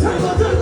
Take my